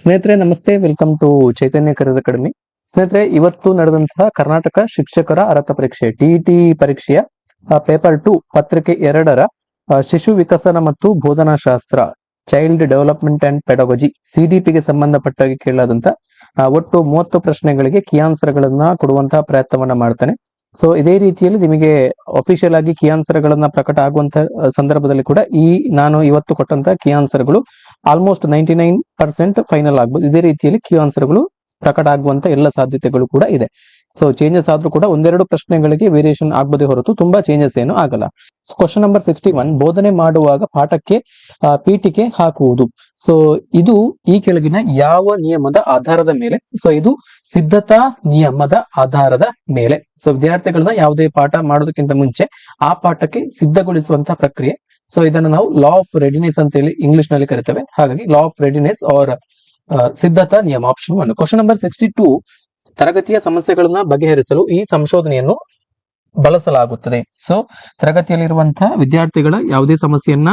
ಸ್ನೇಹಿತರೆ, ನಮಸ್ತೆ. Welcome to ಚೈತನ್ಯ ಕರೆದ ಅಕಾಡೆಮಿ ಸ್ನೇಹಿತರೆ, ಇವತ್ತು ನಡೆದಂತಹ ಕರ್ನಾಟಕ ಶಿಕ್ಷಕರ ಅರ್ಹತಾ ಪರೀಕ್ಷೆ ಟಿಇಟಿ ಪರೀಕ್ಷೆಯ ಪೇಪರ್ ಟು ಪತ್ರಿಕೆ ಎರಡರ ಶಿಶು ವಿಕಸನ ಮತ್ತು ಬೋಧನಾ ಶಾಸ್ತ್ರ ಚೈಲ್ಡ್ ಡೆವಲಪ್ಮೆಂಟ್ ಅಂಡ್ ಪೆಡಾಲಜಿ ಸಿಡಿಪಿಗೆ ಸಂಬಂಧಪಟ್ಟಾಗಿ ಕೇಳಾದಂತ ಒಟ್ಟು ಮೂವತ್ತು ಪ್ರಶ್ನೆಗಳಿಗೆ ಕೀ ಆನ್ಸರ್ ಗಳನ್ನ ಕೊಡುವಂತಹ ಪ್ರಯತ್ನವನ್ನ ಮಾಡ್ತಾನೆ. ಸೊ ಇದೇ ರೀತಿಯಲ್ಲಿ ನಿಮಗೆ ಅಫಿಷಿಯಲ್ ಆಗಿ ಕೀ ಆನ್ಸರ್ ಗಳನ್ನ ಪ್ರಕಟ ಆಗುವಂತ ಸಂದರ್ಭದಲ್ಲಿ ಕೂಡ ಈ ನಾನು ಇವತ್ತು ಕೊಟ್ಟಂತ key ಆನ್ಸರ್ಗಳು almost ninety nine percent final ಆಗ್ಬೋದು. ಇದೇ ರೀತಿಯಲ್ಲಿ ಕ್ಯೂ ಆನ್ಸರ್ಗಳು ಪ್ರಕಟ ಆಗುವಂತ ಎಲ್ಲ ಸಾಧ್ಯತೆಗಳು ಕೂಡ ಇದೆ. ಸೊ ಚೇಂಜಸ್ ಆದ್ರೂ ಕೂಡ ಒಂದೆರಡು ಪ್ರಶ್ನೆಗಳಿಗೆ ವೇರಿಯೇಷನ್ ಆಗಬಹುದೇ ಹೊರತು ತುಂಬಾ ಚೇಂಜಸ್ ಏನು ಆಗಲ್ಲ. ಕ್ವಶನ್ ನಂಬರ್ ಸಿಕ್ಸ್ಟಿ ಒನ್ ಬೋಧನೆ ಮಾಡುವಾಗ ಪಾಠಕ್ಕೆ ಪೀಠಿಕೆ ಹಾಕುವುದು. ಸೊ ಇದು ಈ ಕೆಳಗಿನ ಯಾವ ನಿಯಮದ ಆಧಾರದ ಮೇಲೆ? ಸೊ ಇದು ಸಿದ್ಧತಾ ನಿಯಮದ ಆಧಾರದ ಮೇಲೆ. ಸೊ ವಿದ್ಯಾರ್ಥಿಗಳನ್ನ ಯಾವುದೇ ಪಾಠ ಮಾಡೋದಕ್ಕಿಂತ ಮುಂಚೆ ಆ ಪಾಠಕ್ಕೆ ಸಿದ್ಧಗೊಳಿಸುವಂತಹ ಪ್ರಕ್ರಿಯೆ. ಸೊ ಇದನ್ನು ನಾವು ಲಾ ಆಫ್ ರೆಡಿನೆಸ್ ಅಂತ ಹೇಳಿ ಇಂಗ್ಲಿಷ್ನಲ್ಲಿ ಕರಿತೇವೆ. ಹಾಗಾಗಿ ಲಾ ಆಫ್ ರೆಡಿನೆಸ್ ಆರ್ ಸಿದ್ಧತಾ ನಿಯಮ option one question number sixty two ತರಗತಿಯ ಸಮಸ್ಯೆಗಳನ್ನ ಬಗೆಹರಿಸಲು ಈ ಸಂಶೋಧನೆಯನ್ನು ಬಳಸಲಾಗುತ್ತದೆ. ಸೊ ತರಗತಿಯಲ್ಲಿರುವಂತಹ ವಿದ್ಯಾರ್ಥಿಗಳ ಯಾವುದೇ ಸಮಸ್ಯೆಯನ್ನ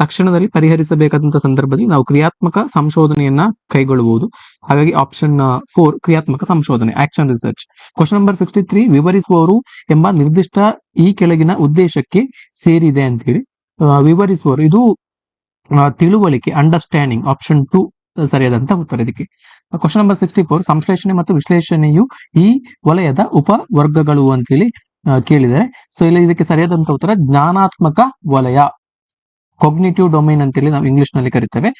ತಕ್ಷಣದಲ್ಲಿ ಪರಿಹರಿಸಬೇಕಾದಂತಹ ಸಂದರ್ಭದಲ್ಲಿ ನಾವು ಕ್ರಿಯಾತ್ಮಕ ಸಂಶೋಧನೆಯನ್ನ ಕೈಗೊಳ್ಳಬಹುದು ಹಾಗಾಗಿ ಆಪ್ಷನ್ ಫೋರ್ ಕ್ರಿಯಾತ್ಮಕ ಸಂಶೋಧನೆ action research question number sixty three ವಿವರಿಸುವವರು ಎಂಬ ನಿರ್ದಿಷ್ಟ ಈ ಕೆಳಗಿನ ಉದ್ದೇಶಕ್ಕೆ ಸೇರಿದೆ ಅಂತೇಳಿ ಹೇಳಿ ವಿವರಿಸುವವರು, ಇದು ತಿಳುವಳಿಕೆ ಅಂಡರ್ಸ್ಟ್ಯಾಂಡಿಂಗ್ ಆಪ್ಷನ್ ಟು ಸರಿಯಾದಂತ ಉತ್ತರ ಇದಕ್ಕೆ. ಕ್ವಶನ್ ನಂಬರ್ ಸಿಕ್ಸ್ಟಿ ಫೋರ್ ಸಂಶ್ಲೇಷಣೆ ಮತ್ತು ವಿಶ್ಲೇಷಣೆಯು ಈ ವಲಯದ ಉಪವರ್ಗಗಳು ಅಂತೇಳಿ ಕೇಳಿದರೆ ಸೊ ಇಲ್ಲಿ ಇದಕ್ಕೆ ಸರಿಯಾದಂತ ಉತ್ತರ, ಜ್ಞಾನಾತ್ಮಕ ವಲಯ. ಕೊಗ್ನಿಟಿವ್ ಡೊಮೈನ್ ಅಂತೇಳಿ ನಾವು ಇಂಗ್ಲಿಷ್ನಲ್ಲಿ ಕರಿತೇವೆ.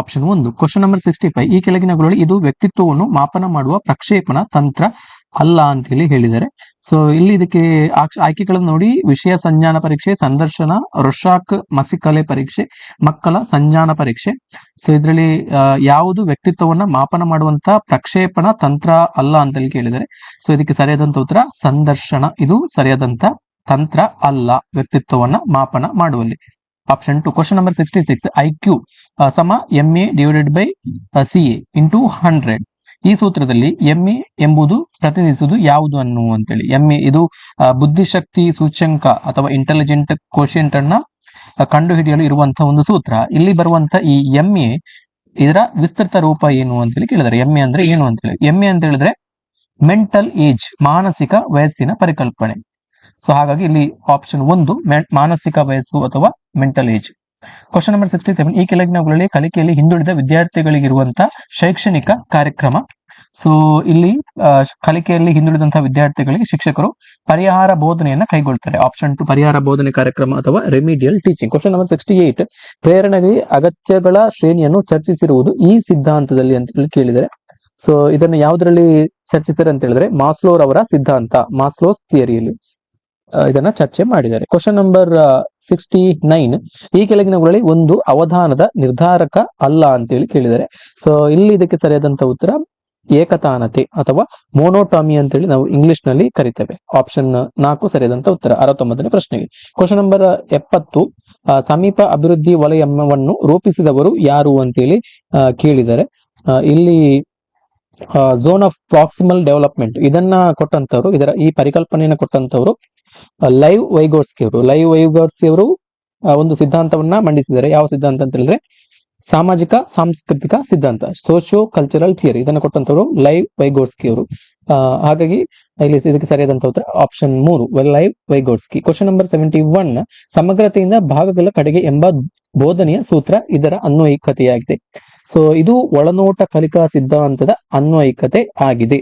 ಆಪ್ಷನ್ ಒಂದು ಕ್ವಶನ್ ನಂಬರ್ ಸಿಕ್ಸ್ಟಿ ಫೈವ್ ಈ ಕೆಳಗಿನಗಳಲ್ಲಿ ಇದು ವ್ಯಕ್ತಿತ್ವವನ್ನು ಮಾಪನ ಮಾಡುವ ಪ್ರಕ್ಷೇಪಣ ತಂತ್ರ ಅಲ್ಲ ಅಂತೇಳಿ ಹೇಳಿದ್ದಾರೆ. ಸೊ ಇಲ್ಲಿ ಇದಕ್ಕೆ ಆಯ್ಕೆಗಳನ್ನು ನೋಡಿ. ವಿಷಯ ಸಂಜ್ಞಾನ ಪರೀಕ್ಷೆ, ಸಂದರ್ಶನ ರುಷಾಕ್ ಮಸಿಕಲೆ ಪರೀಕ್ಷೆ, ಮಕ್ಕಳ ಸಂಜ್ಞಾನ ಪರೀಕ್ಷೆ. ಸೊ ಇದರಲ್ಲಿ ಯಾವುದು ವ್ಯಕ್ತಿತ್ವವನ್ನ ಮಾಪನ ಮಾಡುವಂತ ಪ್ರಕ್ಷೇಪಣ ತಂತ್ರ ಅಲ್ಲ ಅಂತೇಳಿ ಕೇಳಿದ್ದಾರೆ. ಸೊ ಇದಕ್ಕೆ ಸರಿಯಾದಂತ ಉತ್ತರ, ಸಂದರ್ಶನ. ಇದು ಸರಿಯಾದಂತ ತಂತ್ರ ಅಲ್ಲ, ವ್ಯಕ್ತಿತ್ವವನ್ನ ಮಾಪನ ಮಾಡುವಲ್ಲಿ. Option two question number sixty six I Q ಸಮ M A divided by C A into hundred ಈ ಸೂತ್ರದಲ್ಲಿ ಎಮ್ಮೆ ಎಂಬುದು ಪ್ರತಿನಿಧಿಸುವುದು ಯಾವುದು ಅನ್ನುವಂತೇಳಿ ಎಮ್ಮೆ ಇದು ಬುದ್ಧಿಶಕ್ತಿ ಸೂಚ್ಯಂಕ ಅಥವಾ ಇಂಟೆಲಿಜೆಂಟ್ ಕೋಶಿಯಂಟ್ ಅನ್ನ ಕಂಡುಹಿಡಿಯಲು ಇರುವಂತಹ ಒಂದು ಸೂತ್ರ. ಇಲ್ಲಿ ಬರುವಂತ ಈ ಎಮ್ಮೆ ಇದರ ವಿಸ್ತೃತ ರೂಪ ಏನು ಅಂತ ಹೇಳಿ ಕೇಳಿದರೆ, ಎಮ್ಮೆ ಅಂದ್ರೆ ಏನು ಅಂತ ಹೇಳಿ ಎಮ್ಮೆ ಅಂತ ಹೇಳಿದ್ರೆ ಮೆಂಟಲ್ ಏಜ್ ಮಾನಸಿಕ ವಯಸ್ಸಿನ ಪರಿಕಲ್ಪನೆ. ಸೊ ಹಾಗಾಗಿ ಇಲ್ಲಿ ಆಪ್ಷನ್ ಒಂದು ಮಾನಸಿಕ ವಯಸ್ಸು ಅಥವಾ mental age question number sixty seven ಈ ಕೆಳಗಿನವುಗಳಲ್ಲಿ ಕಲಿಕೆಯಲ್ಲಿ ಹಿಂದುಳಿದ ವಿದ್ಯಾರ್ಥಿಗಳಿಗಿರುವಂತಹ ಶೈಕ್ಷಣಿಕ ಕಾರ್ಯಕ್ರಮ. ಸೊ ಇಲ್ಲಿ ಕಲಿಕೆಯಲ್ಲಿ ಹಿಂದುಳಿದಂತಹ ವಿದ್ಯಾರ್ಥಿಗಳಿಗೆ ಶಿಕ್ಷಕರು ಪರಿಹಾರ ಬೋಧನೆಯನ್ನ ಕೈಗೊಳ್ತಾರೆ. ಆಪ್ಷನ್ ಟು ಪರಿಹಾರ ಬೋಧನೆ ಕಾರ್ಯಕ್ರಮ ಅಥವಾ remedial teaching question number sixty eight ಪ್ರೇರಣೆಗೆ ಅಗತ್ಯಗಳ ಶ್ರೇಣಿಯನ್ನು ಚರ್ಚಿಸಿರುವುದು ಈ ಸಿದ್ಧಾಂತದಲ್ಲಿ ಅಂತ ಹೇಳಿ ಕೇಳಿದರೆ. ಸೊ ಇದನ್ನು ಯಾವುದರಲ್ಲಿ ಚರ್ಚಿಸ್ತಾರೆ ಅಂತ ಹೇಳಿದ್ರೆ ಮಾಸ್ಲೋರ್ ಅವರ ಸಿದ್ಧಾಂತ, ಮಾಸ್ಲೋಸ್ ಥಿಯರಿಯಲ್ಲಿ. ಇದನ್ನ ಚರ್ಚೆ ಮಾಡಿದ್ದಾರೆ. ಕ್ವಶನ್ ನಂಬರ್ ಸಿಕ್ಸ್ಟಿ ನೈನ್ ಈ ಕೆಳಗಿನವುಗಳಲ್ಲಿ ಒಂದು ಅವಧಾನದ ನಿರ್ಧಾರಕ ಅಲ್ಲ ಅಂತೇಳಿ ಕೇಳಿದ್ದಾರೆ. ಸೊ ಇಲ್ಲಿ ಇದಕ್ಕೆ ಸರಿಯಾದಂತ ಉತ್ತರ ಏಕತಾನತೆ ಅಥವಾ ಮೋನೋಟಾಮಿ ಅಂತೇಳಿ ನಾವು ಇಂಗ್ಲಿಷ್ನಲ್ಲಿ ಕರಿತೇವೆ. ಆಪ್ಷನ್ ನಾಲ್ಕು ಸರಿಯಾದಂತ ಉತ್ತರ, ಅರವತ್ತೊಂಬತ್ತನೇ ಪ್ರಶ್ನೆಗೆ. ಕ್ವಶನ್ ನಂಬರ್ ಎಪ್ಪತ್ತು. ಸಮೀಪ ಅಭಿವೃದ್ಧಿ ವಲಯವನ್ನು ರೂಪಿಸಿದವರು ಯಾರು ಅಂತೇಳಿ ಹೇಳಿ ಕೇಳಿದ್ದಾರೆ. ಇಲ್ಲಿ ಝೋನ್ ಆಫ್ ಪ್ರಾಕ್ಸಿಮಲ್ ಡೆವಲಪ್ಮೆಂಟ್ ಇದನ್ನ ಕೊಟ್ಟಂತವ್ರು, ಇದರ ಈ ಪರಿಕಲ್ಪನೆಯನ್ನು ಕೊಟ್ಟಂತವ್ರು ಲೈವ್ ವೈಗೋಡ್ಸ್ಕಿ ಅವರು ಲೈವ್ ವೈಗೋಡ್ಸ್ಕಿ ಅವರು ಒಂದು ಸಿದ್ಧಾಂತವನ್ನ ಮಂಡಿಸಿದ್ದಾರೆ. ಯಾವ ಸಿದ್ಧಾಂತ ಅಂತ ಹೇಳಿದ್ರೆ, ಸಾಮಾಜಿಕ, ಸಾಂಸ್ಕೃತಿಕ ಸಿದ್ಧಾಂತ ಸೋಶಿಯೋ ಕಲ್ಚರಲ್ ಥಿಯರಿ ಇದನ್ನ ಕೊಟ್ಟಂತವರು ಲೈವ್ ವೈಗೋಡ್ಸ್ಕಿ ಅವರು ಹಾಗಾಗಿ ಇಲ್ಲಿ ಇದಕ್ಕೆ ಸರಿಯಾದಂತ ಉತ್ತರ ಆಪ್ಷನ್ ಮೂರು. Lev Vygotsky question number seventy one ಸಮಗ್ರತೆಯಿಂದ ಭಾಗಗಳ ಕಡೆಗೆ ಎಂಬ ಬೋಧನೆಯ ಸೂತ್ರ ಇದರ ಅನ್ವಯಿಕತೆಯಾಗಿದೆ. ಸೊ ಇದು ಒಳನೋಟ ಕಲಿಕಾ ಸಿದ್ಧಾಂತದ ಅನ್ವಯಿಕತೆ ಆಗಿದೆ.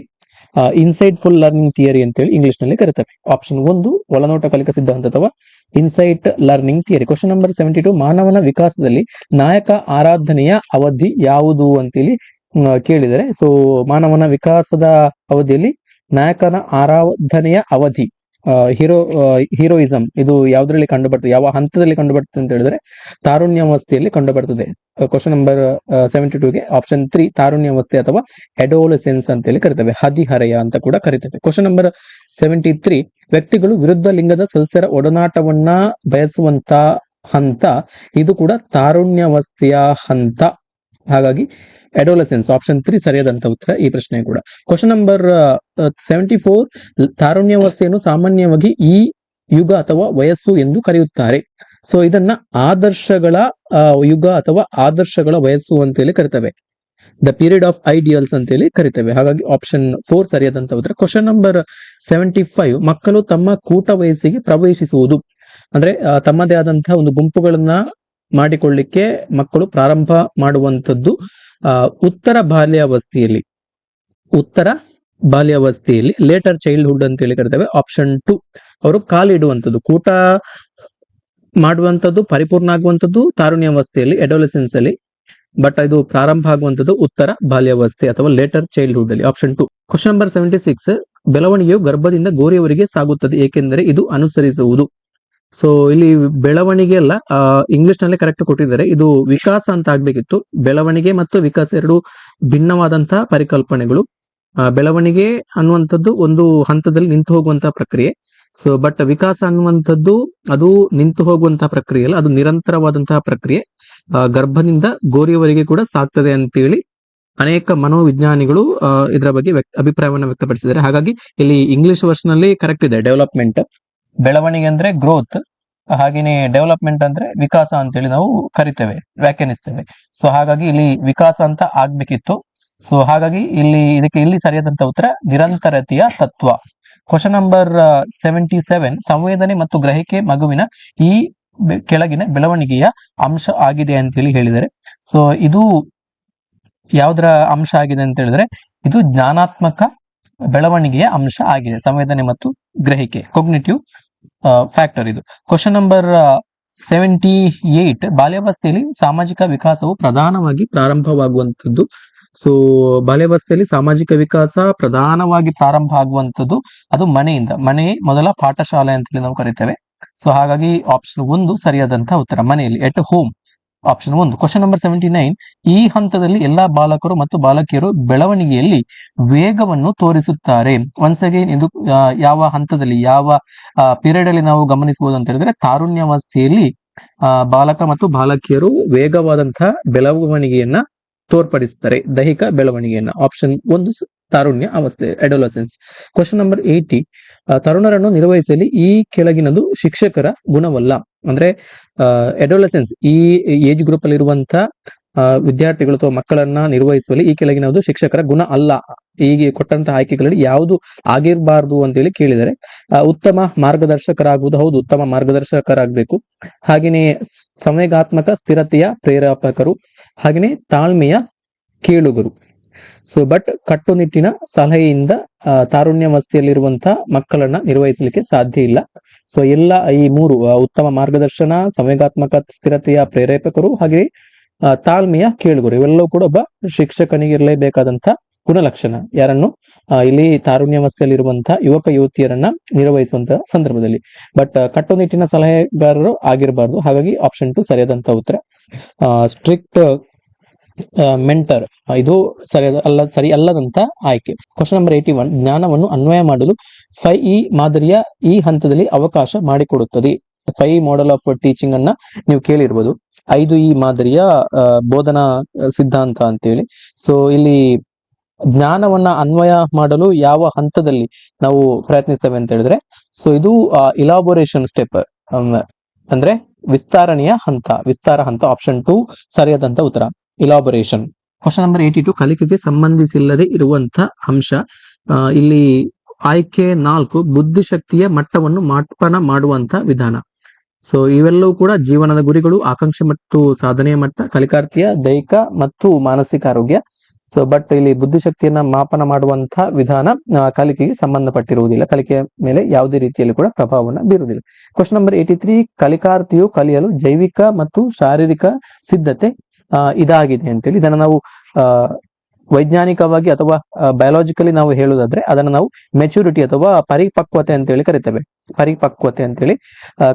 ಇನ್ಸೈಡ್ ಫುಲ್ ಲರ್ನಿಂಗ್ ಥಿಯರಿ ಅಂತೇಳಿ ಇಂಗ್ಲಿಷ್ನಲ್ಲಿ ಕರೀತವೆ ಆಪ್ಷನ್ ಒಂದು, ಒಳನೋಟ ಕಲಿಕಾ ಸಿದ್ಧಾಂತ ಅಥವಾ insight learning theory question number seventy two ಮಾನವನ ವಿಕಾಸದಲ್ಲಿ ನಾಯಕ ಆರಾಧನೆಯ ಅವಧಿ ಯಾವುದು ಅಂತೇಳಿ ಹೇಳಿ ಕೇಳಿದರೆ ಸೊ ಮಾನವನ ವಿಕಾಸದ ಅವಧಿಯಲ್ಲಿ ನಾಯಕನ ಆರಾಧನೆಯ ಅವಧಿ. ಹೀರೋ ಹೀರೋಯಿಸಂ ಇದು ಯಾವ್ದ್ರಲ್ಲಿ ಕಂಡು ಬರ್ತದೆ ಯಾವ ಹಂತದಲ್ಲಿ ಕಂಡು ಬರ್ತದೆ ಅಂತ ಹೇಳಿದ್ರೆ, ತಾರುಣ್ಯಾವಸ್ಥೆಯಲ್ಲಿ ಕಂಡು ಬರ್ತದೆ ಕ್ವಶನ್ ನಂಬರ್ ಸೆವೆಂಟಿ ಟೂಗೆ ಆಪ್ಷನ್ ತ್ರೀ ತಾರುಣ್ಯಾವಸ್ಥೆ ಅಥವಾ ಎಡೋಲೆಸೆನ್ಸ್ ಅಂತ ಹೇಳಿ ಕರಿತೇವೆ, ಹದಿಹರೆಯ ಅಂತ ಕೂಡ ಕರಿತೇವೆ. ಕ್ವಶನ್ ನಂಬರ್ ಸೆವೆಂಟಿ ತ್ರೀ ವ್ಯಕ್ತಿಗಳು ವಿರುದ್ಧ ಲಿಂಗದ ಸದಸ್ಯರ ಒಡನಾಟವನ್ನ ಬಯಸುವಂತ ಹಂತ, ಇದು ಕೂಡ ತಾರುಣ್ಯಾವಸ್ಥೆಯ ಹಂತ. ಹಾಗಾಗಿ ಎಡೋಲಸೆನ್ಸ್ ಆಪ್ಷನ್ ತ್ರೀ ಸರಿಯಾದಂತ ಉತ್ತರ ಈ ಪ್ರಶ್ನೆ ಕೂಡ. ಕ್ವಶನ್ ನಂಬರ್ ಸೆವೆಂಟಿ ಫೋರ್ ತಾರುಣ್ಯಾವಸ್ಥೆಯನ್ನು ಸಾಮಾನ್ಯವಾಗಿ ಈ ಯುಗ ಅಥವಾ ವಯಸ್ಸು ಎಂದು ಕರೆಯುತ್ತಾರೆ. ಸೊ ಇದನ್ನ ಆದರ್ಶಗಳ ಯುಗ ಅಥವಾ ಆದರ್ಶಗಳ ವಯಸ್ಸು ಅಂತೇಳಿ ಕರಿತವೆ. ದ ಪೀರಿಯಡ್ ಆಫ್ ಐಡಿಯಲ್ಸ್ ಅಂತೇಳಿ ಕರಿತೇವೆ. ಹಾಗಾಗಿ ಆಪ್ಷನ್ ಫೋರ್ ಸರಿಯಾದಂತ ಉತ್ತರ. ಕ್ವಶನ್ ನಂಬರ್ ಸೆವೆಂಟಿ ಫೈವ್ ಮಕ್ಕಳು ತಮ್ಮ ಕೂಟ ವಯಸ್ಸಿಗೆ ಪ್ರವೇಶಿಸುವುದು. ಅಂದ್ರೆ ತಮ್ಮದೇ ಆದಂತಹ ಒಂದು ಗುಂಪುಗಳನ್ನ ಮಾಡಿಕೊಳ್ಳಿಕ್ಕೆ ಮಕ್ಕಳು ಪ್ರಾರಂಭ ಮಾಡುವಂತದ್ದು ಆ, ಉತ್ತರ ಬಾಲ್ಯಾವಸ್ಥೆಯಲ್ಲಿ ಉತ್ತರ ಬಾಲ್ಯಾವಸ್ಥೆಯಲ್ಲಿ ಲೇಟರ್ ಚೈಲ್ಡ್ಹುಡ್ ಅಂತ ಹೇಳಿ ಕರಿತೇವೆ. ಆಪ್ಷನ್ ಟು ಅವರು ಕಾಲಿಡುವಂಥದ್ದು ಕೂಟ ಮಾಡುವಂಥದ್ದು, ಪರಿಪೂರ್ಣ ಆಗುವಂಥದ್ದು ತಾರುಣ್ಯಾವಸ್ಥೆಯಲ್ಲಿ ಎಡೋಲೆಸೆನ್ಸ್ ಅಲ್ಲಿ ಬಟ್ ಇದು ಪ್ರಾರಂಭ ಆಗುವಂಥದ್ದು ಉತ್ತರ ಬಾಲ್ಯಾವಸ್ಥೆ ಅಥವಾ ಲೇಟರ್ ಚೈಲ್ಡ್ಹುಡ್ ಅಲ್ಲಿ. Option two question number seventy six ಬೆಳವಣಿಗೆಯು ಗರ್ಭದಿಂದ ಗೋರಿಯವರಿಗೆ ಸಾಗುತ್ತದೆ, ಏಕೆಂದರೆ ಇದು ಅನುಸರಿಸುವುದು. ಸೊ ಇಲ್ಲಿ ಬೆಳವಣಿಗೆ ಅಲ್ಲ ಇಂಗ್ಲಿಷ್ನಲ್ಲಿ ಕರೆಕ್ಟ್ ಕೊಟ್ಟಿದ್ದಾರೆ. ಇದು ವಿಕಾಸ ಅಂತ ಆಗ್ಬೇಕಿತ್ತು. ಬೆಳವಣಿಗೆ ಮತ್ತು ವಿಕಾಸ ಎರಡು ಭಿನ್ನವಾದಂತಹ ಪರಿಕಲ್ಪನೆಗಳು. ಬೆಳವಣಿಗೆ ಅನ್ನುವಂಥದ್ದು ಒಂದು ಹಂತದಲ್ಲಿ ನಿಂತು ಹೋಗುವಂತಹ ಪ್ರಕ್ರಿಯೆ. ಸೊ ಬಟ್ ವಿಕಾಸ ಅನ್ನುವಂಥದ್ದು ಅದು ನಿಂತು ಹೋಗುವಂತಹ ಪ್ರಕ್ರಿಯೆ ಅಲ್ಲ, ಅದು ನಿರಂತರವಾದಂತಹ ಪ್ರಕ್ರಿಯೆ. ಗರ್ಭದಿಂದ ಗೋರಿಯವರೆಗೆ ಕೂಡ ಸಾಕ್ತದೆ ಅಂತೇಳಿ ಅನೇಕ ಮನೋವಿಜ್ಞಾನಿಗಳು ಇದರ ಬಗ್ಗೆ ಅಭಿಪ್ರಾಯವನ್ನು ವ್ಯಕ್ತಪಡಿಸಿದ್ದಾರೆ. ಹಾಗಾಗಿ ಇಲ್ಲಿ ಇಂಗ್ಲಿಷ್ ವರ್ಷನ್ನಲ್ಲಿ ಕರೆಕ್ಟ್ ಇದೆ ಡೆವಲಪ್ಮೆಂಟ್ ಬೆಳವಣಿಗೆ ಅಂದ್ರೆ ಗ್ರೋತ್ ಹಾಗೇನೆ ಡೆವಲಪ್ಮೆಂಟ್ ಅಂದ್ರೆ ವಿಕಾಸ ಅಂತೇಳಿ ನಾವು ಕರಿತೇವೆ, ವ್ಯಾಖ್ಯಾನಿಸ್ತೇವೆ. ಸೊ ಹಾಗಾಗಿ ಇಲ್ಲಿ ವಿಕಾಸ ಅಂತ ಆಗ್ಬೇಕಿತ್ತು. ಸೊ ಹಾಗಾಗಿ ಇಲ್ಲಿ ಇದಕ್ಕೆ ಇಲ್ಲಿ ಸರಿಯಾದಂತ ಉತ್ತರ, ನಿರಂತರತೆಯ ತತ್ವ. ಕ್ವಶನ್ ನಂಬರ್ ಸೆವೆಂಟಿ ಸೆವೆನ್ ಸಂವೇದನೆ ಮತ್ತು ಗ್ರಹಿಕೆ ಮಗುವಿನ ಈ ಕೆಳಗಿನ ಬೆಳವಣಿಗೆಯ ಅಂಶ ಆಗಿದೆ ಅಂತ ಹೇಳಿ ಹೇಳಿದ್ದಾರೆ ಸೊ ಇದು ಯಾವುದರ ಅಂಶ ಆಗಿದೆ ಅಂತ ಹೇಳಿದ್ರೆ, ಇದು ಜ್ಞಾನಾತ್ಮಕ ಬೆಳವಣಿಗೆಯ ಅಂಶ ಆಗಿದೆ, ಸಂವೇದನೆ ಮತ್ತು ಗ್ರಹಿಕೆ ಕೊಗ್ನಿಟಿವ್ ಫ್ಯಾಕ್ಟರ್ ಇದು. ಕ್ವಶನ್ ನಂಬರ್ ಸೆವೆಂಟಿ ಏಟ್ ಬಾಲ್ಯಾವಸ್ಥೆಯಲ್ಲಿ ಸಾಮಾಜಿಕ ವಿಕಾಸವು ಪ್ರಧಾನವಾಗಿ ಪ್ರಾರಂಭವಾಗುವಂಥದ್ದು. ಸೊ ಬಾಲ್ಯಾವಸ್ಥೆಯಲ್ಲಿ ಸಾಮಾಜಿಕ ವಿಕಾಸ ಪ್ರಧಾನವಾಗಿ ಪ್ರಾರಂಭ ಆಗುವಂಥದ್ದು ಅದು ಮನೆಯಿಂದ. ಮನೆ ಮೊದಲ ಪಾಠಶಾಲೆ ಅಂತೇಳಿ ನಾವು ಕರಿತೇವೆ. ಸೊ ಹಾಗಾಗಿ ಆಪ್ಷನ್ ಒಂದು ಸರಿಯಾದಂತಹ ಉತ್ತರ. ಮನೆಯಲ್ಲಿ ಎಟ್ ಹೋಮ್ ಆಪ್ಷನ್ ಒಂದು. ಕ್ವಶನ್ ನಂಬರ್ ಸೆವೆಂಟಿ ನೈನ್ ಈ ಹಂತದಲ್ಲಿ ಎಲ್ಲಾ ಬಾಲಕರು ಮತ್ತು ಬಾಲಕಿಯರು ಬೆಳವಣಿಗೆಯಲ್ಲಿ ವೇಗವನ್ನು ತೋರಿಸುತ್ತಾರೆ. ಒನ್ಸ್ ಅಗೇನ್ ಇದು ಯಾವ ಹಂತದಲ್ಲಿ, ಯಾವ ಪೀರಿಯಡ್ ಅಲ್ಲಿ ನಾವು ಗಮನಿಸಬಹುದು ಅಂತ ಹೇಳಿದ್ರೆ ತಾರುಣ್ಯಾವಸ್ಥೆಯಲ್ಲಿ ಬಾಲಕ ಮತ್ತು ಬಾಲಕಿಯರು ವೇಗವಾದಂತಹ ಬೆಳವಣಿಗೆಯನ್ನ ತೋರ್ಪಡಿಸ್ತಾರೆ ದೈಹಿಕ ಬೆಳವಣಿಗೆಯನ್ನ. ಆಪ್ಷನ್ ಒಂದು ತಾರುಣ್ಯ ಅವಸ್ಥೆ ಅಡೋಲಸೆನ್ಸ್ ಕ್ವಶನ್ ನಂಬರ್ ಏಯ್ಟಿ ತರುಣರನ್ನು ನಿರ್ವಹಿಸಲಿ ಈ ಕೆಳಗಿನದು ಶಿಕ್ಷಕರ ಗುಣವಲ್ಲ. ಅಂದ್ರೆ ಎಡೋಲಸೆನ್ಸ್ ಈ ಏಜ್ ಗ್ರೂಪ್ ಅಲ್ಲಿ ಇರುವಂತ ವಿದ್ಯಾರ್ಥಿಗಳು ಅಥವಾ ಮಕ್ಕಳನ್ನ ನಿರ್ವಹಿಸುವಲ್ಲಿ ಈ ಕೆಳಗಿನದು ಶಿಕ್ಷಕರ ಗುಣ ಅಲ್ಲ. ಹೀಗೆ ಕೊಟ್ಟಂತಹ ಆಯ್ಕೆಗಳಲ್ಲಿ ಯಾವುದು ಅಂತ ಹೇಳಿ ಕೇಳಿದರೆ ಉತ್ತಮ ಮಾರ್ಗದರ್ಶಕರಾಗುವುದು ಹೌದು, ಉತ್ತಮ ಮಾರ್ಗದರ್ಶಕರಾಗಬೇಕು. ಹಾಗೆಯೇ ಸಂವೇಗಾತ್ಮಕ ಸ್ಥಿರತೆಯ ಪ್ರೇರೇಪಕರು, ಹಾಗೆಯೇ ತಾಳ್ಮೆಯ ಕೇಳುಗರು. ಸೊ ಬಟ್ ಕಟ್ಟುನಿಟ್ಟಿನ ಸಲಹೆಯಿಂದ ತಾರುಣ್ಯವಸ್ಥೆಯಲ್ಲಿರುವಂತಹ ಮಕ್ಕಳನ್ನ ನಿರ್ವಹಿಸಲಿಕ್ಕೆ ಸಾಧ್ಯ ಇಲ್ಲ. ಸೊ ಎಲ್ಲ ಈ ಮೂರು ಉತ್ತಮ ಮಾರ್ಗದರ್ಶನ, ಸಂವೇಗಾತ್ಮಕ ಸ್ಥಿರತೆಯ ಪ್ರೇರೇಪಕರು ಹಾಗೆ ತಾಳ್ಮೆಯ ಕೇಳುಗರು, ಇವೆಲ್ಲವೂ ಕೂಡ ಒಬ್ಬ ಶಿಕ್ಷಕನಿಗೆ ಇರಲೇಬೇಕಾದಂತ ಗುಣಲಕ್ಷಣ. ಯಾರನ್ನು? ಇಲ್ಲಿ ಇಲ್ಲಿ ತಾರುಣ್ಯವಸ್ಥೆಯಲ್ಲಿರುವಂತಹ ಯುವಕ ಯುವತಿಯರನ್ನ ನಿರ್ವಹಿಸುವಂತಹ ಸಂದರ್ಭದಲ್ಲಿ. ಬಟ್ ಕಟ್ಟುನಿಟ್ಟಿನ ಸಲಹೆಗಾರರು ಆಗಿರಬಾರ್ದು. ಹಾಗಾಗಿ ಆಪ್ಷನ್ ಟು ಸರಿಯಾದಂತಹ ಉತ್ತರ. ಸ್ಟ್ರಿಕ್ಟ್ ಮೆಂಟರ್ ಇದು ಸರಿ ಅಲ್ಲ ಸರಿ ಅಲ್ಲದಂತ ಆಯ್ಕೆ. ಕ್ವಶನ್ ನಂಬರ್ ಏಟಿ ಒನ್ ಜ್ಞಾನವನ್ನು ಅನ್ವಯ ಮಾಡಲು ಫೈ ಇ ಮಾದರಿಯ ಈ ಹಂತದಲ್ಲಿ ಅವಕಾಶ ಮಾಡಿಕೊಡುತ್ತದೆ. ಫೈ ಮಾಡೆಲ್ ಆಫ್ ಟೀಚಿಂಗ್ ಅನ್ನ ನೀವು ಕೇಳಿರ್ಬೋದು. ಐದು ಈ ಮಾದರಿಯ ಬೋಧನಾ ಸಿದ್ಧಾಂತ ಅಂತೇಳಿ. ಸೊ ಇಲ್ಲಿ ಜ್ಞಾನವನ್ನ ಅನ್ವಯ ಮಾಡಲು ಯಾವ ಹಂತದಲ್ಲಿ ನಾವು ಪ್ರಯತ್ನಿಸ್ತೇವೆ ಅಂತ ಹೇಳಿದ್ರೆ ಸೊ ಇದು ಇಲಾಬೊರೇಷನ್ ಸ್ಟೆಪ್ ಅಂದ್ರೆ ವಿಸ್ತಾರಣೆಯ ಹಂತ. ವಿಸ್ತಾರ ಹಂತ ಆಪ್ಷನ್ ಟು ಸರಿಯಾದಂತ ಉತ್ತರ. Elaboration question number eighty two ಕಲಿಕೆಗೆ ಸಂಬಂಧಿಸಿಲ್ಲದೆ ಇರುವಂತಹ ಅಂಶ. ಇಲ್ಲಿ ಆಯ್ಕೆ ನಾಲ್ಕು, ಬುದ್ಧಿಶಕ್ತಿಯ ಮಟ್ಟವನ್ನು ಮಾಪನ ಮಾಡುವಂತ ವಿಧಾನ. ಸೊ ಇವೆಲ್ಲವೂ ಕೂಡ ಜೀವನದ ಗುರಿಗಳು, ಆಕಾಂಕ್ಷೆ ಮತ್ತು ಸಾಧನೆಯ ಮಟ್ಟ ಕಲಿಕಾರ್ಥಿಯ ದೈಹಿಕ ಮತ್ತು ಮಾನಸಿಕ ಆರೋಗ್ಯ. ಸೊ ಬಟ್ ಇಲ್ಲಿ ಬುದ್ಧಿಶಕ್ತಿಯನ್ನ ಮಾಪನ ಮಾಡುವಂತಹ ವಿಧಾನ ಕಲಿಕೆಗೆ ಸಂಬಂಧಪಟ್ಟಿರುವುದಿಲ್ಲ. ಕಲಿಕೆಯ ಮೇಲೆ ಯಾವುದೇ ರೀತಿಯಲ್ಲಿ ಕೂಡ ಪ್ರಭಾವವನ್ನು ಬೀರುವುದಿಲ್ಲ. ಕ್ವಶನ್ ನಂಬರ್ ಏಟಿ ತ್ರೀ ಕಲಿಕಾರ್ಥಿಯು ಕಲಿಯಲು ಜೈವಿಕ ಮತ್ತು ಶಾರೀರಿಕ ಸಿದ್ಧತೆ ಇದಾಗಿದೆ ಅಂತೇಳಿ ಇದನ್ನ ನಾವು ವೈಜ್ಞಾನಿಕವಾಗಿ ಅಥವಾ ಬಯಾಲಜಿಕಲಿ ನಾವು ಹೇಳುವುದಾದ್ರೆ ಅದನ್ನ ನಾವು ಮೆಚುರಿಟಿ ಅಥವಾ ಪರಿಪಕ್ವತೆ ಅಂತೇಳಿ ಕರಿತೇವೆ. ಪರಿಪಕ್ವತೆ ಅಂತೇಳಿ ಹೇಳಿ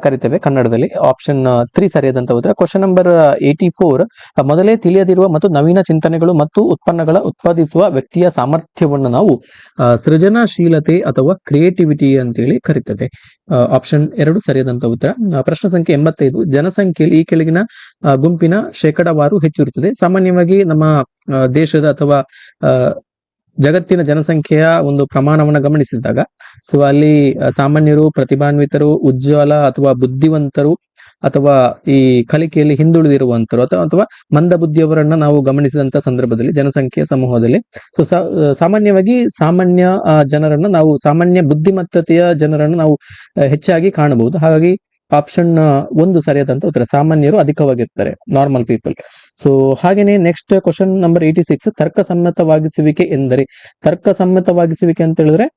ಕರಿತೇವೆ ಕನ್ನಡದಲ್ಲಿ. ಆಪ್ಷನ್ ತ್ರೀ ಸರಿಯಾದಂತ ಉತ್ತರ. ಕ್ವಶನ್ ನಂಬರ್ ಏಟಿ ಫೋರ್ ಮೊದಲೇ ತಿಳಿಯದಿರುವ ಮತ್ತು ನವೀನ ಚಿಂತನೆಗಳು ಮತ್ತು ಉತ್ಪನ್ನಗಳ ಉತ್ಪಾದಿಸುವ ವ್ಯಕ್ತಿಯ ಸಾಮರ್ಥ್ಯವನ್ನು ನಾವು ಸೃಜನಶೀಲತೆ ಅಥವಾ ಕ್ರಿಯೇಟಿವಿಟಿ ಅಂತೇಳಿ ಕರಿತದೆ ಆಪ್ಷನ್ ಎರಡು ಸರಿಯಾದಂತ ಉತ್ತರ. ಪ್ರಶ್ನೆ ಸಂಖ್ಯೆ ಎಂಬತ್ತೈದು. ಜನಸಂಖ್ಯೆಯಲ್ಲಿ ಈ ಕೆಳಗಿನ ಗುಂಪಿನ ಶೇಕಡಾವಾರು ಹೆಚ್ಚಿರುತ್ತದೆ. ಸಾಮಾನ್ಯವಾಗಿ ನಮ್ಮ ದೇಶದ ಅಥವಾ ಜಗತ್ತಿನ ಜನಸಂಖ್ಯೆಯ ಒಂದು ಪ್ರಮಾಣವನ್ನು ಗಮನಿಸಿದಾಗ ಸೊ ಅಲ್ಲಿ ಸಾಮಾನ್ಯರು, ಪ್ರತಿಭಾನ್ವಿತರು, ಉಜ್ವಲ ಅಥವಾ ಬುದ್ಧಿವಂತರು ಅಥವಾ ಈ ಕಲಿಕೆಯಲ್ಲಿ ಹಿಂದುಳಿದಿರುವಂತರು ಅಥವಾ ಅಥವಾ ಮಂದ ಬುದ್ಧಿಯವರನ್ನ ನಾವು ಗಮನಿಸಿದಂತ ಸಂದರ್ಭದಲ್ಲಿ, ಜನಸಂಖ್ಯೆಯ ಸಮೂಹದಲ್ಲಿ ಸೊ ಸಾಮಾನ್ಯವಾಗಿ ಸಾಮಾನ್ಯ ಜನರನ್ನು ನಾವು, ಸಾಮಾನ್ಯ ಬುದ್ಧಿಮತ್ತತೆಯ ಜನರನ್ನು ನಾವು ಹೆಚ್ಚಾಗಿ ಕಾಣಬಹುದು. ಹಾಗಾಗಿ ಆಪ್ಷನ್ ಒಂದು ಸರಿಯಾದಂತ ಉತ್ತರ. ಸಾಮಾನ್ಯರು ಅಧಿಕವಾಗಿರ್ತಾರೆ ನಾರ್ಮಲ್ ಪೀಪಲ್ ಸೊ ಹಾಗೇನೆ next question number eighty six ತರ್ಕಸಮ್ಮತವಾಗಿಸುವಿಕೆ ಎಂದರೆ, ತರ್ಕಸಮ್ಮತವಾಗಿಸುವಿಕೆ ಅಂತ ಹೇಳಿದ್ರೆ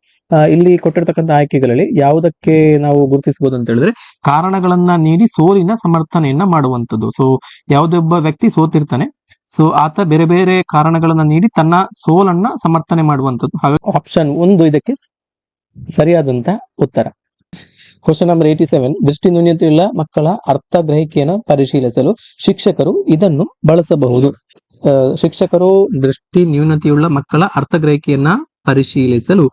ಇಲ್ಲಿ ಕೊಟ್ಟಿರ್ತಕ್ಕಂತ ಆಯ್ಕೆಗಳಲ್ಲಿ ಯಾವುದಕ್ಕೆ ನಾವು ಗುರುತಿಸಬಹುದು ಅಂತ ಹೇಳಿದ್ರೆ, ಕಾರಣಗಳನ್ನ ನೀಡಿ ಸೋಲಿನ ಸಮರ್ಥನೆಯನ್ನ ಮಾಡುವಂಥದ್ದು. ಸೊ ಯಾವುದೇ ಒಬ್ಬ ವ್ಯಕ್ತಿ ಸೋತಿರ್ತಾನೆ ಸೊ ಆತ ಬೇರೆ ಬೇರೆ ಕಾರಣಗಳನ್ನ ನೀಡಿ ತನ್ನ ಸೋಲನ್ನ ಸಮರ್ಥನೆ ಮಾಡುವಂಥದ್ದು. ಹಾಗೆ ಆಪ್ಷನ್ ಒಂದು ಇದಕ್ಕೆ ಸರಿಯಾದಂತ ಉತ್ತರ. ಕ್ವಶನ್ ನಂಬರ್ ಏಯ್ಟಿ ಸೆವೆನ್ ದೃಷ್ಟಿ ನ್ಯೂನ್ಯತೆಯುಳ್ಳ ಮಕ್ಕಳ ಅರ್ಥ ಗ್ರಹಿಕೆಯನ್ನು ಪರಿಶೀಲಿಸಲು ಶಿಕ್ಷಕರು ಇದನ್ನು ಬಳಸಬಹುದು. ಶಿಕ್ಷಕರು ದೃಷ್ಟಿ ನ್ಯೂನತೆಯುಳ್ಳ ಮಕ್ಕಳ ಅರ್ಥ ಗ್ರಹಿಕೆಯನ್ನ ಪರಿಶೀಲಿಸಲು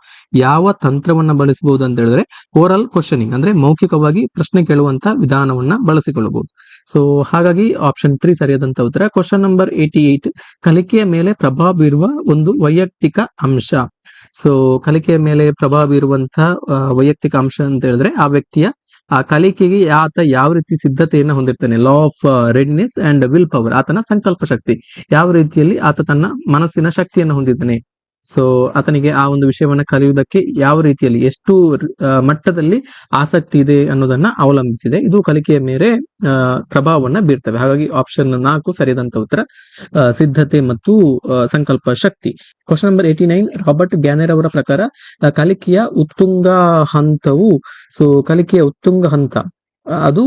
ಯಾವ ತಂತ್ರವನ್ನ ಬಳಸಬಹುದು ಅಂತ ಹೇಳಿದ್ರೆ ಓರಲ್ ಕ್ವಶನಿಂಗ್ ಅಂದ್ರೆ ಮೌಖಿಕವಾಗಿ ಪ್ರಶ್ನೆ ಕೇಳುವಂತ ವಿಧಾನವನ್ನ ಬಳಸಿಕೊಳ್ಳಬಹುದು. ಸೊ ಹಾಗಾಗಿ ಆಪ್ಷನ್ ತ್ರೀ ಸರಿಯಾದಂತ ಉತ್ತರ. ಕ್ವಶನ್ ನಂಬರ್ ಏಯ್ಟಿ ಏಟ್ ಕಲಿಕೆಯ ಮೇಲೆ ಪ್ರಭಾವ ಬೀರುವ ಒಂದು ವೈಯಕ್ತಿಕ ಅಂಶ. ಸೊ ಕಲಿಕೆಯ ಮೇಲೆ ಪ್ರಭಾವ ಬೀರುವಂತಹ ವೈಯಕ್ತಿಕ ಅಂಶ ಅಂತ ಹೇಳಿದ್ರೆ ಆ ವ್ಯಕ್ತಿಯ, ಆ ಕಲಿಕೆಗೆ ಆತ ಯಾವ ರೀತಿ ಸಿದ್ಧತೆಯನ್ನ ಹೊಂದಿರ್ತಾನೆ. Law of readiness and will power ಆತನ ಸಂಕಲ್ಪ ಶಕ್ತಿ. ಯಾವ ರೀತಿಯಲ್ಲಿ ಆತ ತನ್ನ ಮನಸ್ಸಿನ ಶಕ್ತಿಯನ್ನು ಹೊಂದಿದ್ದಾನೆ. ಸೊ ಆತನಿಗೆ ಆ ಒಂದು ವಿಷಯವನ್ನ ಕಲಿಯುವುದಕ್ಕೆ ಯಾವ ರೀತಿಯಲ್ಲಿ, ಎಷ್ಟು ಮಟ್ಟದಲ್ಲಿ ಆಸಕ್ತಿ ಇದೆ ಅನ್ನೋದನ್ನ ಅವಲಂಬಿಸಿದೆ. ಇದು ಕಲಿಕೆಯ ಮೇಲೆ ಪ್ರಭಾವವನ್ನ ಬೀರ್ತವೆ. ಹಾಗಾಗಿ ಆಪ್ಷನ್ ನಾಲ್ಕು ಸರಿಯಾದಂತ ಉತ್ತರ ಸಿದ್ಧತೆ ಮತ್ತು ಸಂಕಲ್ಪ ಶಕ್ತಿ. Question number eighty nine Robert Gagne ಅವರ ಪ್ರಕಾರ ಕಲಿಕೆಯ ಉತ್ತುಂಗ ಹಂತವು ಸೊ ಕಲಿಕೆಯ ಉತ್ತುಂಗ ಹಂತ, ಅದು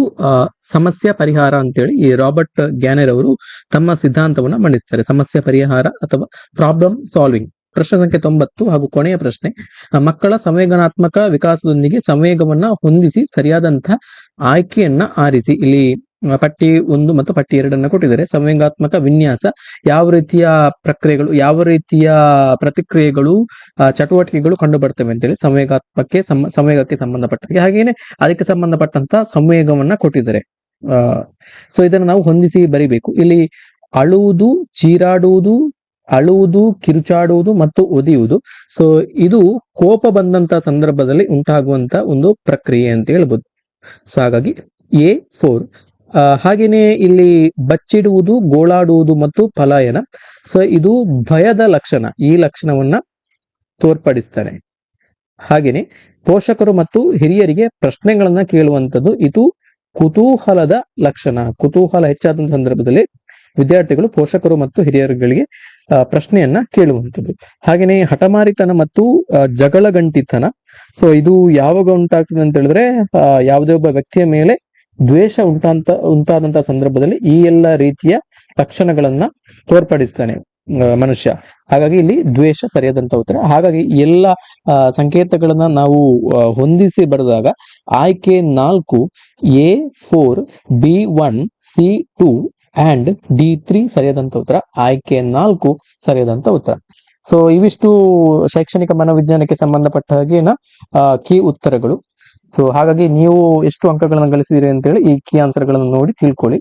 ಸಮಸ್ಯೆ ಪರಿಹಾರ ಅಂತೇಳಿ ಈ ರಾಬರ್ಟ್ ಗ್ಯಾನರ್ ಅವರು ತಮ್ಮ ಸಿದ್ಧಾಂತವನ್ನ ಮಂಡಿಸ್ತಾರೆ. ಸಮಸ್ಯೆ ಪರಿಹಾರ ಅಥವಾ ಪ್ರಾಬ್ಲಮ್ ಸಾಲ್ವಿಂಗ್ ಪ್ರಶ್ನೆ ಸಂಖ್ಯೆ ತೊಂಬತ್ತು ಹಾಗೂ ಕೊನೆಯ ಪ್ರಶ್ನೆ ಮಕ್ಕಳ ಸಂವೇಗನಾತ್ಮಕ ವಿಕಾಸದೊಂದಿಗೆ ಸಂವೇಗವನ್ನ ಹೊಂದಿಸಿ ಸರಿಯಾದಂತಹ ಆಯ್ಕೆಯನ್ನ ಆರಿಸಿ. ಇಲ್ಲಿ ಪಟ್ಟಿ ಒಂದು ಮತ್ತು ಪಟ್ಟಿ ಎರಡನ್ನ ಕೊಟ್ಟಿದ್ದಾರೆ. ಸಂವೇಗಾತ್ಮಕ ವಿನ್ಯಾಸ, ಯಾವ ರೀತಿಯ ಪ್ರಕ್ರಿಯೆಗಳು, ಯಾವ ರೀತಿಯ ಪ್ರತಿಕ್ರಿಯೆಗಳು ಚಟುವಟಿಕೆಗಳು ಕಂಡು ಬರ್ತವೆ ಅಂತೇಳಿ ಸಂವೇಗಾತ್ಮಕ್ಕೆ ಸಂವೇಗಕ್ಕೆ ಸಂಬಂಧಪಟ್ಟ ಹಾಗೆ ಹಾಗೇನೆ ಅದಕ್ಕೆ ಸಂಬಂಧಪಟ್ಟಂತ ಸಂವೇಗವನ್ನ ಕೊಟ್ಟಿದ್ದಾರೆ. ಸೊ ಇದನ್ನು ನಾವು ಹೊಂದಿಸಿ ಬರಿಬೇಕು. ಇಲ್ಲಿ ಅಳುವುದು, ಚೀರಾಡುವುದು ಅಳುವುದು, ಕಿರುಚಾಡುವುದು ಮತ್ತು ಒದಿಯುವುದು. ಸೊ ಇದು ಕೋಪ ಬಂದಂತ ಸಂದರ್ಭದಲ್ಲಿ ಉಂಟಾಗುವಂತ ಒಂದು ಪ್ರಕ್ರಿಯೆ ಅಂತ ಹೇಳ್ಬೋದು. ಸೊ ಹಾಗಾಗಿ ಎ ಫೋರ್. ಹಾಗೇನೆ ಇಲ್ಲಿ ಬಚ್ಚಿಡುವುದು, ಗೋಳಾಡುವುದು ಮತ್ತು ಪಲಾಯನ. ಸೊ ಇದು ಭಯದ ಲಕ್ಷಣ, ಈ ಲಕ್ಷಣವನ್ನ ತೋರ್ಪಡಿಸ್ತಾರೆ. ಹಾಗೇನೆ ಪೋಷಕರು ಮತ್ತು ಹಿರಿಯರಿಗೆ ಪ್ರಶ್ನೆಗಳನ್ನ ಕೇಳುವಂಥದ್ದು ಇದು ಕುತೂಹಲದ ಲಕ್ಷಣ. ಕುತೂಹಲ ಹೆಚ್ಚಾದ ಸಂದರ್ಭದಲ್ಲಿ ವಿದ್ಯಾರ್ಥಿಗಳು, ಪೋಷಕರು ಮತ್ತು ಹಿರಿಯರುಗಳಿಗೆ ಪ್ರಶ್ನೆಯನ್ನ ಕೇಳುವಂಥದ್ದು. ಹಾಗೆಯೇ ಹಠಮಾರಿತನ ಮತ್ತು ಜಗಳ ಗಂಟಿತನ ಸೊ ಇದು ಯಾವಾಗ ಉಂಟಾಗ್ತದೆ ಅಂತ ಹೇಳಿದ್ರೆ ಯಾವುದೇ ಒಬ್ಬ ವ್ಯಕ್ತಿಯ ಮೇಲೆ ದ್ವೇಷ ಉಂಟಾಂತ ಉಂಟಾದಂತಹ ಸಂದರ್ಭದಲ್ಲಿ ಈ ಎಲ್ಲ ರೀತಿಯ ಲಕ್ಷಣಗಳನ್ನ ತೋರ್ಪಡಿಸ್ತಾನೆ ಮನುಷ್ಯ. ಹಾಗಾಗಿ ಇಲ್ಲಿ ದ್ವೇಷ ಸರಿಯಾದಂತ ಉತ್ತರ. ಹಾಗಾಗಿ ಎಲ್ಲ ಸಂಕೇತಗಳನ್ನ ನಾವು ಹೊಂದಿಸಿ ಬರೆದಾಗ ಆಯ್ಕೆ ನಾಲ್ಕು A four B one C two and D three ಸರಿಯಾದಂತ ಉತ್ತರ, ಆಯ್ಕೆ ನಾಲ್ಕು ಸರಿಯಾದಂತ ಉತ್ತರ. ಸೊ ಇವಿಷ್ಟು ಶೈಕ್ಷಣಿಕ ಮನೋವಿಜ್ಞಾನಕ್ಕೆ ಸಂಬಂಧಪಟ್ಟ ಹಾಗೇನ ಕೀ ಉತ್ತರಗಳು. ಸೊ ಹಾಗಾಗಿ ನೀವು ಎಷ್ಟು ಅಂಕಗಳನ್ನು ಗಳಿಸಿದಿರಿ ಅಂತೇಳಿ ಈ ಕೀ ಆನ್ಸರ್ಗಳನ್ನು ನೋಡಿ ತಿಳ್ಕೊಳ್ಳಿ.